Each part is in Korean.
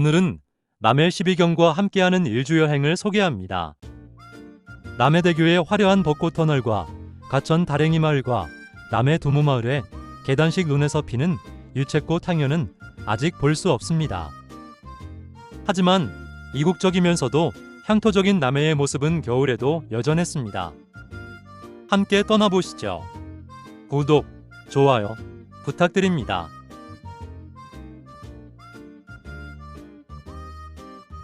오늘은 남해 12경과 함께하는 일주 여행을 소개합니다. 남해대교의 화려한 벚꽃 터널과 가천 다랭이 마을과 남해 두무마을의 계단식 눈에서 피는 유채꽃 향연은 아직 볼 수 없습니다. 하지만 이국적이면서도 향토적인 남해의 모습은 겨울에도 여전했습니다. 함께 떠나보시죠. 구독, 좋아요 부탁드립니다.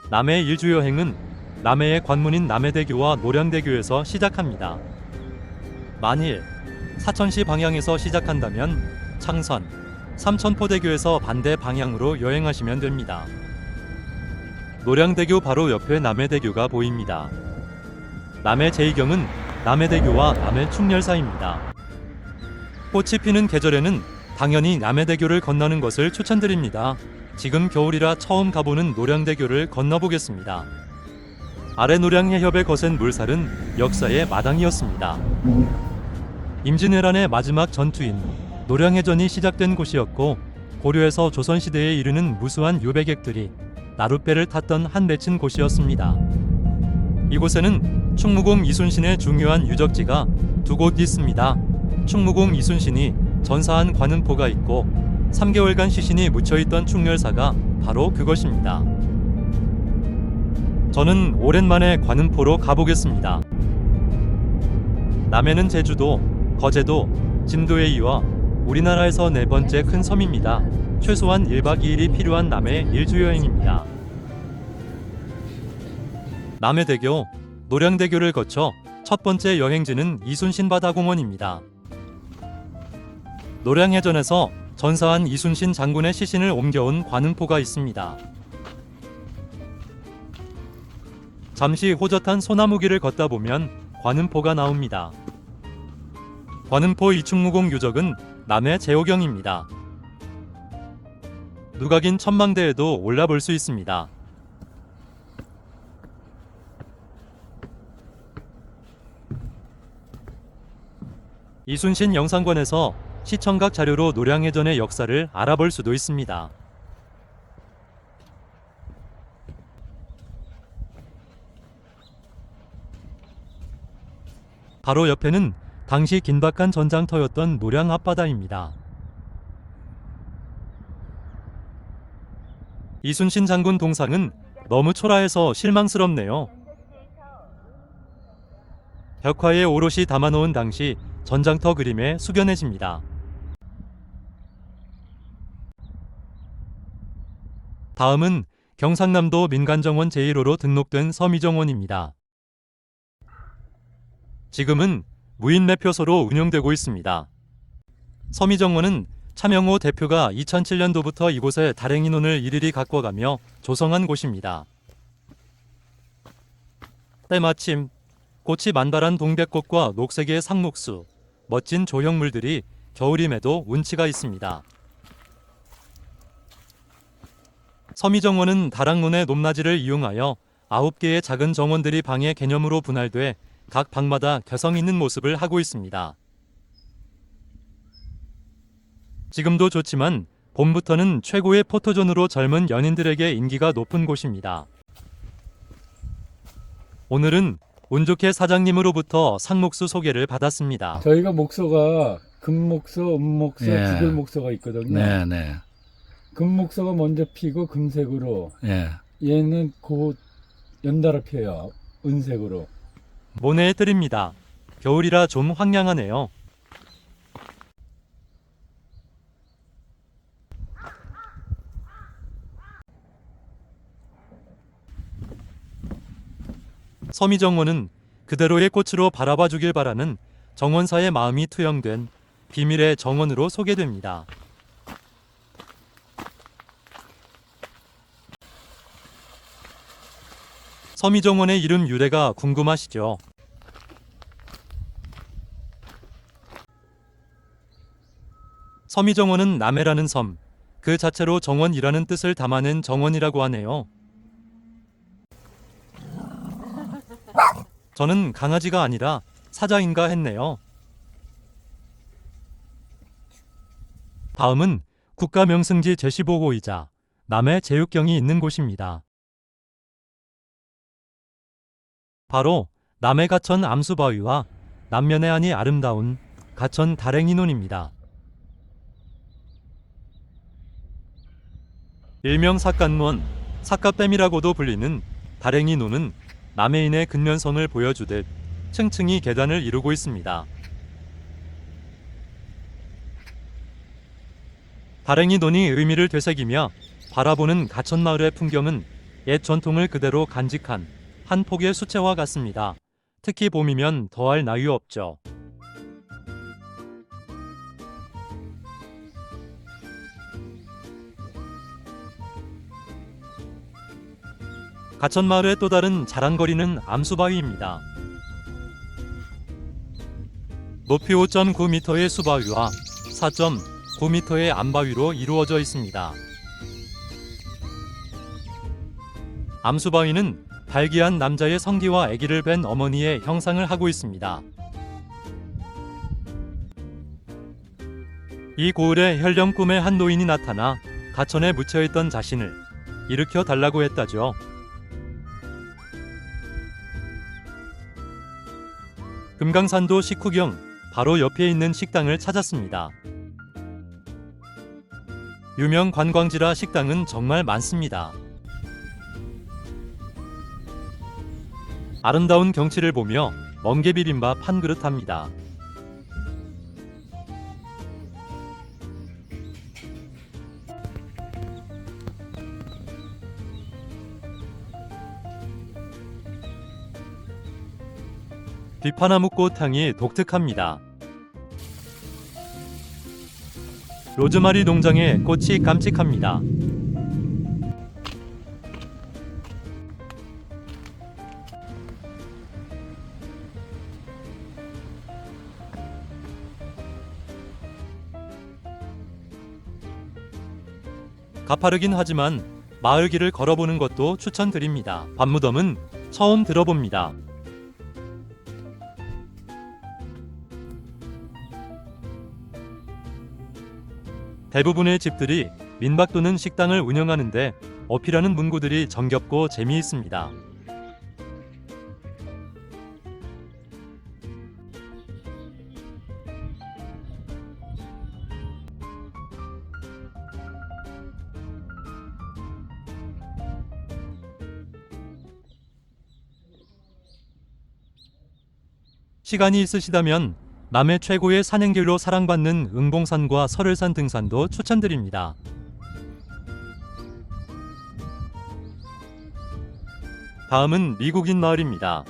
남해 일주 여행은 남해의 관문인 남해대교와 노량대교에서 시작합니다. 만일 사천시 방향에서 시작한다면 창선, 삼천포대교에서 반대 방향으로 여행하시면 됩니다. 노량대교 바로 옆에 남해대교가 보입니다. 남해 제2경은 남해대교와 남해 충렬 사이입니다. 꽃이 피는 계절에는 당연히 남해대교를 건너는 것을 추천드립니다. 지금 겨울이라 처음 가보는 노량대교를 건너보겠습니다. 아래 노량해협에 거센 물살은 역사의 마당이었습니다. 임진왜란의 마지막 전투인 노량해전이 시작된 곳이었고 고려에서 조선시대에 이르는 무수한 유배객들이 나룻배를 탔던 한 맺힌 곳이었습니다. 이곳에는 충무공 이순신의 중요한 유적지가 두 곳 있습니다. 충무공 이순신이 전사한 관음포가 있고 3개월간 시신이 묻혀있던 충렬사가 바로 그것입니다. 저는 오랜만에 관음포로 가보겠습니다. 남해는 제주도, 거제도, 진도에 이어 우리나라에서 네 번째 큰 섬입니다. 최소한 1박 2일이 필요한 남해 일주 여행입니다. 남해대교, 노량대교를 거쳐 첫 번째 여행지는 이순신 바다공원입니다. 노량해전에서 전사한 이순신 장군의 시신을 옮겨온 관음포가 있습니다. 잠시 호젓한 소나무 길을 걷다 보면 관음포가 나옵니다. 관음포 이충무공 유적은 남해 제호경입니다. 누각인 천망대에도 올라볼 수 있습니다. 이순신 영상관에서 시청각 자료로 노량해전의 역사를 알아볼 수도 있습니다. 바로 옆에는 당시 긴박한 전장터였던 노량 앞바다입니다. 이순신 장군 동상은 너무 초라해서 실망스럽네요. 벽화에 오롯이 담아놓은 당시 전장터 그림에 숙연해집니다. 다음은 경상남도 민간정원 제1호로 등록된 서미정원입니다. 지금은 무인 매표소로 운영되고 있습니다. 서미정원은 차명호 대표가 2007년도부터 이곳에 다랭이논을 일일이 가꿔가며 조성한 곳입니다. 때마침 꽃이 만발한 동백꽃과 녹색의 상록수, 멋진 조형물들이 겨울임에도 운치가 있습니다. 서미정원은 다락론의 높낮이를 이용하여 9개의 작은 정원들이 방의 개념으로 분할돼 각 방마다 개성 있는 모습을 하고 있습니다. 지금도 좋지만 봄부터는 최고의 포토존으로 젊은 연인들에게 인기가 높은 곳입니다. 오늘은 운 좋게 사장님으로부터 상목수 소개를 받았습니다. 저희가 목소가 금목소, 음목소, 예. 지글목소가 있거든요. 네, 네. 금목소가 먼저 피고 금색으로 예. 얘는 곧 연달아 펴요. 은색으로. 모네에 드립니다. 겨울이라 좀 황량하네요. 서미 정원은 그대로의 꽃으로 바라봐 주길 바라는 정원사의 마음이 투영된 비밀의 정원으로 소개됩니다. 서미정원의 이름 유래가 궁금하시죠? 서미정원은 남해라는 섬, 그 자체로 정원이라는 뜻을 담아낸 정원이라고 하네요. 저는 강아지가 아니라 사자인가 했네요. 다음은 국가명승지 제15호이자 남해 제육경이 있는 곳입니다. 바로 남해 가천 암수바위와 남면의 안이 아름다운 가천 다랭이논입니다. 일명 삭간문, 삭가댐이라고도 불리는 다랭이논은 남해인의 근면성을 보여주듯 층층이 계단을 이루고 있습니다. 다랭이논이 의미를 되새기며 바라보는 가천마을의 풍경은 옛 전통을 그대로 간직한 한 폭의 수채화 같습니다. 특히 봄이면 더할 나위 없죠. 가천마을의 또 다른 자랑거리는 암수바위입니다. 높이 5.9m의 수바위와 4.9m의 암바위로 이루어져 있습니다. 암수바위는 발기한 남자의 성기와 아기를 뵌 어머니의 형상을 하고 있습니다. 이 고을에 혈령 꿈의 한 노인이 나타나 가천에 묻혀있던 자신을 일으켜 달라고 했다죠. 금강산도 식후경 바로 옆에 있는 식당을 찾았습니다. 유명 관광지라 식당은 정말 많습니다. 아름다운 경치를 보며 멍게 비빔밥 한 그릇 합니다. 비파나무 꽃 향이 독특합니다. 로즈마리 농장의 꽃이 깜찍합니다. 가파르긴 하지만 마을 길을 걸어보는 것도 추천드립니다. 밤무덤은 처음 들어봅니다. 대부분의 집들이 민박 또는 식당을 운영하는데 어필하는 문구들이 정겹고 재미있습니다. 시간이 있으시다면 남해 최고의 산행길로 사랑받는 응봉산과 설을산 등산도 추천드립니다. 다음은 미국인 마을입니다.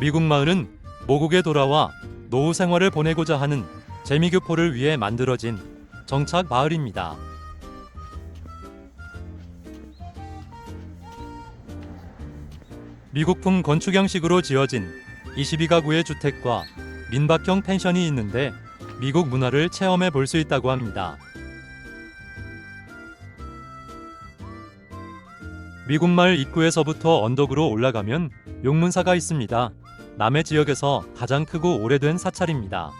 미국 마을은 모국에 돌아와 노후 생활을 보내고자 하는 재미교포를 위해 만들어진 정착 마을입니다. 미국풍 건축 형식으로 지어진 22가구의 주택과 민박형 펜션이 있는데 미국 문화를 체험해 볼 수 있다고 합니다. 미국 마을 입구에서부터 언덕으로 올라가면 용문사가 있습니다. 남해 지역에서 가장 크고 오래된 사찰입니다.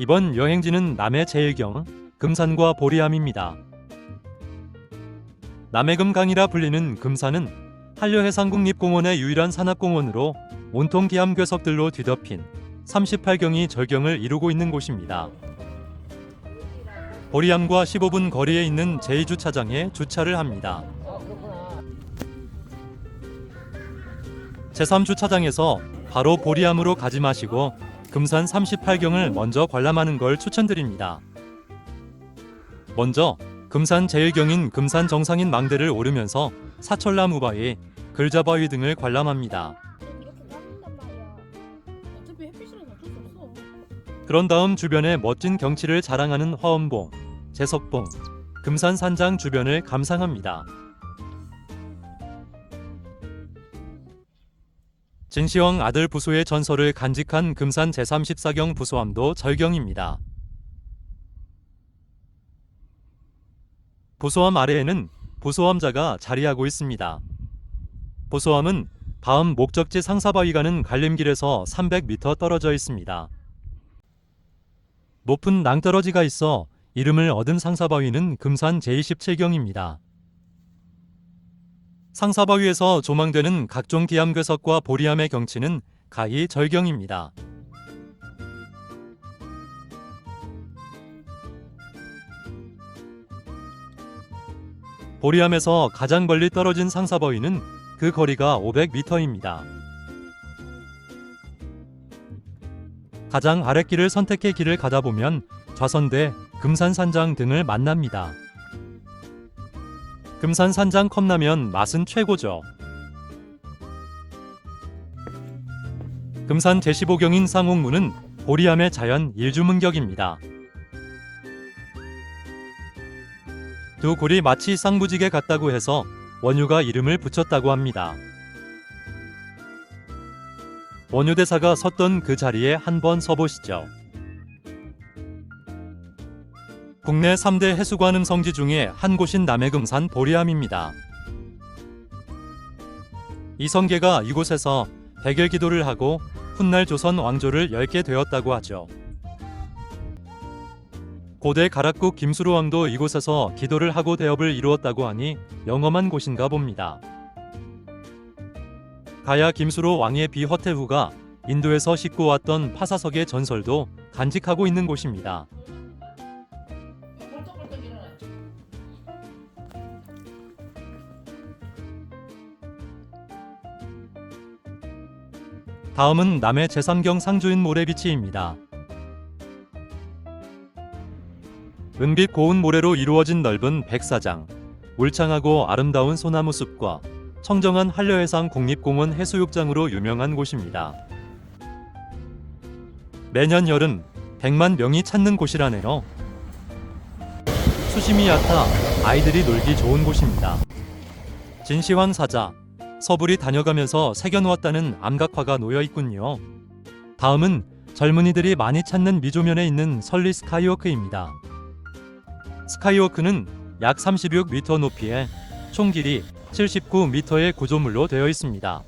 이번 여행지는 남해 제일경, 금산과 보리암입니다. 남해금강이라 불리는 금산은 한려해상국립공원의 유일한 산악공원으로 온통 기암 괴석들로 뒤덮인 38경이 절경을 이루고 있는 곳입니다. 보리암과 15분 거리에 있는 제2주차장에 주차를 합니다. 제3주차장에서 바로 보리암으로 가지 마시고 금산 38경을 먼저 관람하는 걸 추천드립니다. 먼저 금산 제1경인 금산 정상인 망대를 오르면서 사철나무 바위, 글자바위 등을 관람합니다. 이렇게 남는단 말이야. 어차피 햇빛이라서 어쩔 수 없어. 그런 다음 주변의 멋진 경치를 자랑하는 화엄봉, 제석봉, 금산산장 주변을 감상합니다. 진시황 아들 부소의 전설을 간직한 금산 제34경 부소함도 절경입니다. 부소함 아래에는 부소함자가 자리하고 있습니다. 부소함은 다음 목적지 상사바위 가는 갈림길에서 300m 떨어져 있습니다. 높은 낭떠러지가 있어 이름을 얻은 상사바위는 금산 제27경입니다. 상사바위에서 조망되는 각종 기암괴석과 보리암의 경치는 가히 절경입니다. 보리암에서 가장 멀리 떨어진 상사바위는 그 거리가 500m입니다. 가장 아랫길을 선택해 길을 가다 보면 좌선대, 금산산장 등을 만납니다. 금산 산장 컵라면 맛은 최고죠. 금산 제15경인 상옥문은 보리암의 자연 일주문격입니다. 두 굴이 마치 쌍부지게 같다고 해서 원유가 이름을 붙였다고 합니다. 원유 대사가 섰던 그 자리에 한번 서보시죠. 국내 3대 해수관음 성지 중에 한 곳인 남해금산 보리암입니다. 이 성계가 이곳에서 백일 기도를 하고 훗날 조선 왕조를 열게 되었다고 하죠. 고대 가락국 김수로 왕도 이곳에서 기도를 하고 대업을 이루었다고 하니 영험한 곳인가 봅니다. 가야 김수로 왕의 비허태후가 인도에서 싣고 왔던 파사석의 전설도 간직하고 있는 곳입니다. 다음은 남해 제3경 상주인 모래비치입니다. 은빛 고운 모래로 이루어진 넓은 백사장, 울창하고 아름다운 소나무 숲과 청정한 한려해상 국립공원 해수욕장으로 유명한 곳입니다. 매년 여름 100만 명이 찾는 곳이라네요. 수심이 얕아 아이들이 놀기 좋은 곳입니다. 진시황 사자, 서불이 다녀가면서 새겨놓았다는 암각화가 놓여 있군요. 다음은 젊은이들이 많이 찾는 미조면에 있는 설리 스카이워크입니다. 스카이워크는 약 36m 높이에 총 길이 79m의 구조물로 되어 있습니다.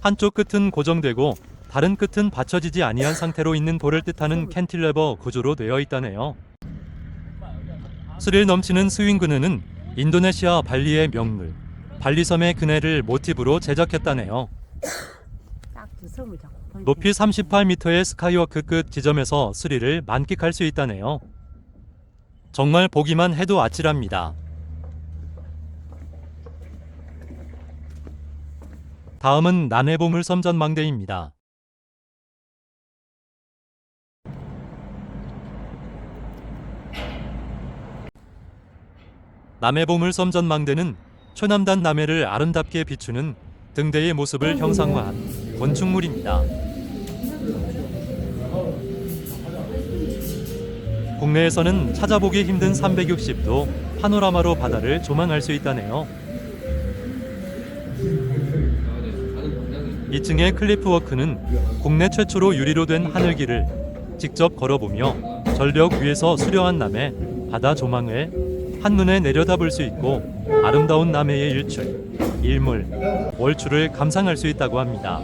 한쪽 끝은 고정되고 다른 끝은 받쳐지지 아니한 상태로 있는 돌을 뜻하는 캔틸레버 구조로 되어 있다네요. 스릴 넘치는 스윙 그네는 인도네시아 발리의 명물 발리섬의 그네를 모티브로 제작했다네요. 딱두 섬을 잡고 높이 38m의 스카이워크 끝 지점에서 스릴을 만끽할 수 있다네요. 정말 보기만 해도 아찔합니다. 다음은 남해보물 섬 전망대입니다. 남해보물 섬 전망대는 최남단 남해를 아름답게 비추는 등대의 모습을 형상화한 건축물입니다. 국내에서는 찾아보기 힘든 360도 파노라마로 바다를 조망할 수 있다네요. 2층의 클리프워크는 국내 최초로 유리로 된 하늘길을 직접 걸어보며 절벽 위에서 수려한 남해 바다 조망을 한눈에 내려다볼 수 있고 아름다운 남해의 일출, 일몰, 월출을 감상할 수 있다고 합니다.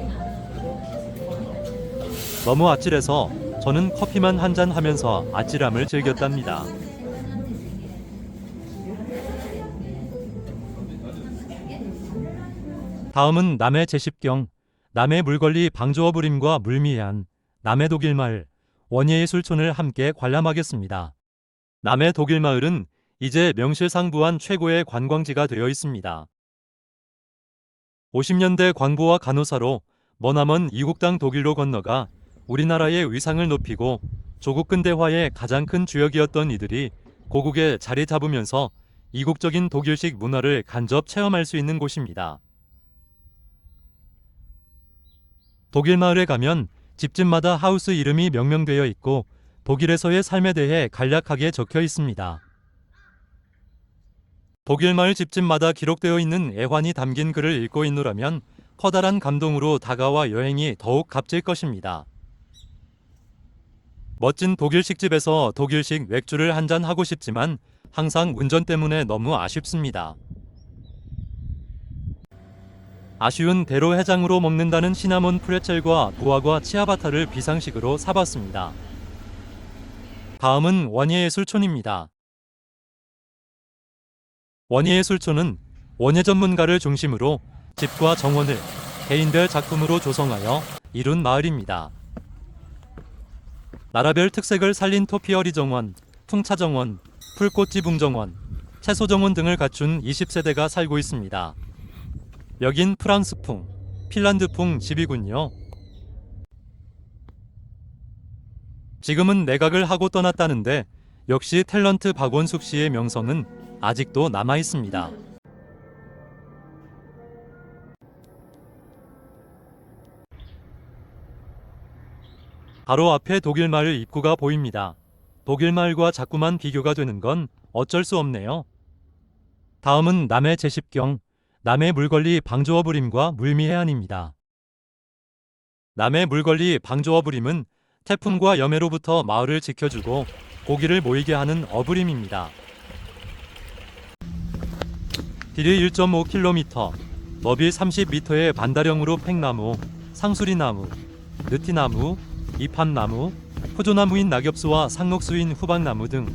너무 아찔해서 저는 커피만 한 잔 하면서 아찔함을 즐겼답니다. 다음은 남해 제10경, 남해 물걸리 방조어 부림과 물미해안, 남해 독일마을, 원예예술촌을 함께 관람하겠습니다. 남해 독일마을은 이제 명실상부한 최고의 관광지가 되어 있습니다. 50년대 광부와 간호사로 머나먼 이국당 독일로 건너가 우리나라의 위상을 높이고 조국 근대화의 가장 큰 주역이었던 이들이 고국에 자리 잡으면서 이국적인 독일식 문화를 간접 체험할 수 있는 곳입니다. 독일 마을에 가면 집집마다 하우스 이름이 명명되어 있고 독일에서의 삶에 대해 간략하게 적혀 있습니다. 독일 마을 집집마다 기록되어 있는 애환이 담긴 글을 읽고 있노라면 커다란 감동으로 다가와 여행이 더욱 값질 것입니다. 멋진 독일식 집에서 독일식 맥주를 한 잔 하고 싶지만 항상 운전 때문에 너무 아쉽습니다. 아쉬운 대로 해장으로 먹는다는 시나몬 프레첼과 무화과 치아바타를 비상식으로 사봤습니다. 다음은 원예예술촌입니다. 원예예술촌은 원예 전문가를 중심으로 집과 정원을 개인별 작품으로 조성하여 이룬 마을입니다. 나라별 특색을 살린 토피어리 정원, 풍차 정원, 풀꽃 지붕 정원, 채소 정원 등을 갖춘 20세대가 살고 있습니다. 여긴 프랑스풍, 핀란드풍 집이군요. 지금은 내각을 하고 떠났다는데 역시 탤런트 박원숙 씨의 명성은 아직도 남아 있습니다. 바로 앞에 독일 마을 입구가 보입니다. 독일 마을과 자꾸만 비교가 되는 건 어쩔 수 없네요. 다음은 남해 제십경, 남해 물권리 방조어 부림과 물미해안입니다. 남해 물권리 방조어 부림은 태풍과 염해로부터 마을을 지켜주고 고기를 모이게 하는 어부림입니다. 길이 1.5km, 너비 30m의 반다령으로 팽나무, 상수리나무, 느티나무, 이판나무, 포조나무인 낙엽수와 상록수인 후박나무 등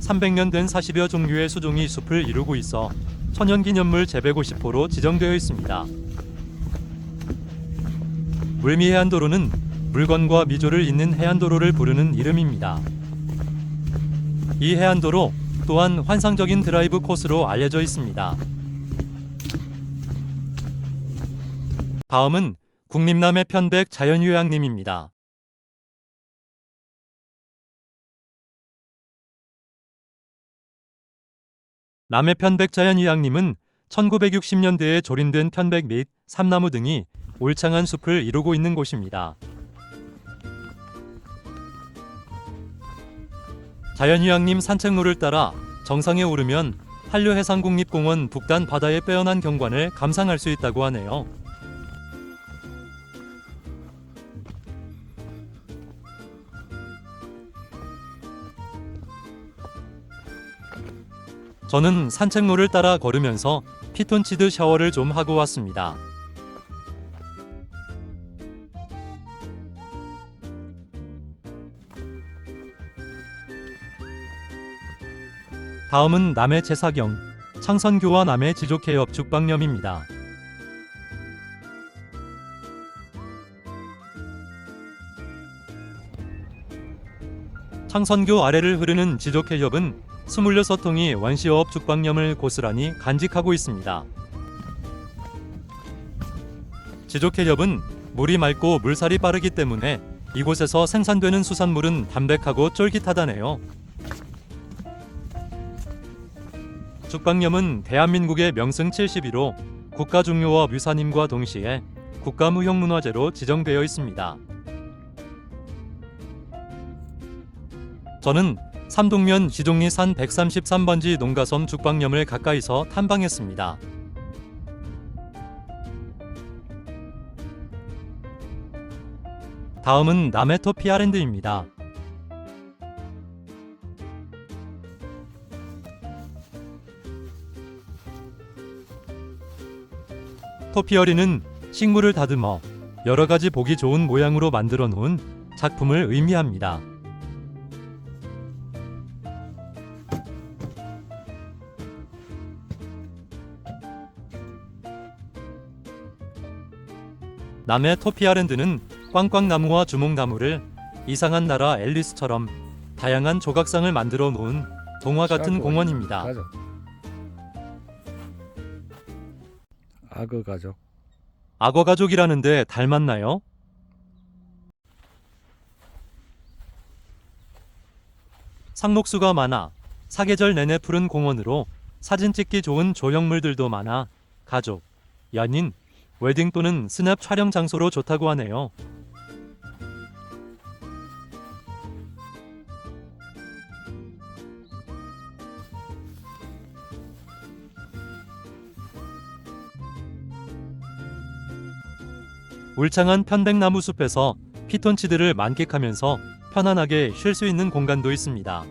300년 된 40여 종류의 수종이 숲을 이루고 있어 천연기념물 제150호로 지정되어 있습니다. 물미 해안도로는 물건과 미조를 잇는 해안도로를 부르는 이름입니다. 이 해안도로 또한 환상적인 드라이브 코스로 알려져 있습니다. 다음은 국립남해 편백 자연휴양림입니다. 남해 편백 자연휴양림은 1960년대에 조린된 편백 및 삼나무 등이 울창한 숲을 이루고 있는 곳입니다. 자연휴양림 산책로를 따라 정상에 오르면 한류해상국립공원 북단 바다의 빼어난 경관을 감상할 수 있다고 하네요. 저는 산책로를 따라 걸으면서 피톤치드 샤워를 좀 하고 왔습니다. 다음은 남해 제사경, 창선교와 남해 지족해협 죽방염입니다. 창선교 아래를 흐르는 지족해협은 26통이 원시어업 죽방염을 고스란히 간직하고 있습니다. 지족해협은 물이 맑고 물살이 빠르기 때문에 이곳에서 생산되는 수산물은 담백하고 쫄깃하다네요. 죽방염은 대한민국의 명승 71호 국가중요업 유산임과 동시에 국가무형문화재로 지정되어 있습니다. 저는 삼동면 지종리 산 133번지 농가섬 죽방염을 가까이서 탐방했습니다. 다음은 남해토 피아랜드입니다. 토피어리는 식물을 다듬어 여러 가지 보기 좋은 모양으로 만들어 놓은 작품을 의미합니다. 남해 토피아랜드는 꽝꽝나무와 주몽나무를 이상한 나라 앨리스처럼 다양한 조각상을 만들어 놓은 동화 같은. 공원입니다. 가족. 악어 가족. 악어 가족이라는데 닮았나요? 상록수가 많아 사계절 내내 푸른 공원으로 사진 찍기 좋은 조형물들도 많아 가족, 연인, 웨딩 또는 스냅 촬영 장소로 좋다고 하네요. 울창한 편백나무 숲에서 피톤치드를 만끽하면서 편안하게 쉴 수 있는 공간도 있습니다.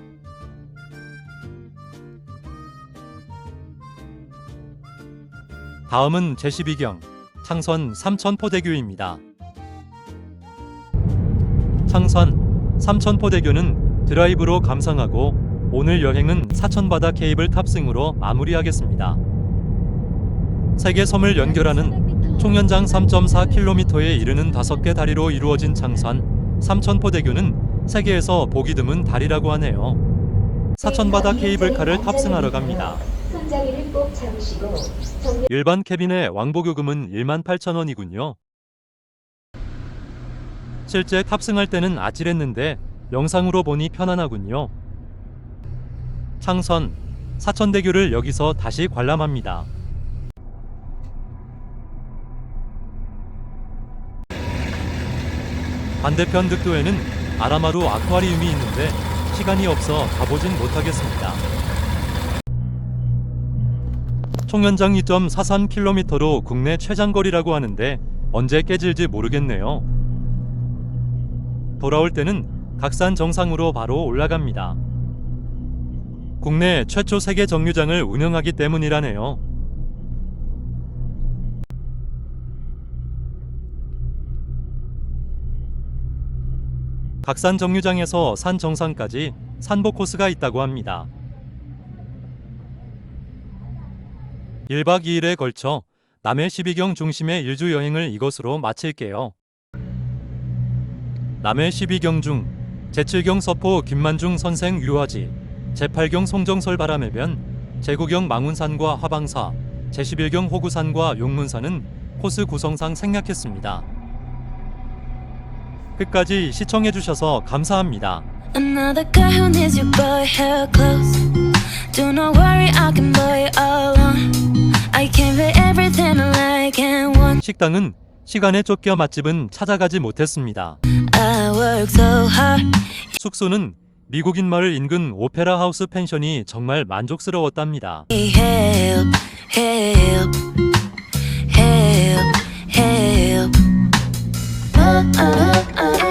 다음은 제12경 창선 삼천포대교입니다. 창선 삼천포대교는 드라이브로 감상하고 오늘 여행은 사천바다 케이블 탑승으로 마무리하겠습니다. 세계 섬을 연결하는 총연장 3.4km에 이르는 5개 다리로 이루어진 창산 삼천포대교는 세계에서 보기 드문 다리라고 하네요. 사천바다 케이블카를 탑승하러 갑니다. 일반 캐빈의 왕복 요금은 1만 8천 원이군요. 실제 탑승할 때는 아찔했는데 영상으로 보니 편안하군요. 창선, 사천대교를 여기서 다시 관람합니다. 반대편 득도에는 아라마루 아쿠아리움이 있는데 시간이 없어 가보진 못하겠습니다. 총연장 2.43km로 국내 최장거리라고 하는데 언제 깨질지 모르겠네요. 돌아올 때는 각산 정상으로 바로 올라갑니다. 국내 최초 세계 정류장을 운영하기 때문이라네요. 각산 정류장에서 산 정상까지 산복 코스가 있다고 합니다. 1박 2일에 걸쳐 남해 12경 중심의 일주 여행을 이것으로 마칠게요. 남해 12경 중 제7경 서포 김만중 선생 유화지, 제8경 송정설 바람의 변, 제9경 망운산과 화방사, 제11경 호구산과 용문산은 코스 구성상 생략했습니다. 끝까지 시청해주셔서 감사합니다. Another guy who needs your boy hair close. Do not worry, I can buy it all on. I can be everything I like and want. 식당은 시간에 쫓겨 맛집은 찾아가지 못했습니다. I work so hard. 숙소는 미국인 마을 인근 오페라 하우스 펜션이 정말 만족스러웠답니다. Help, help, help, uh, uh, uh.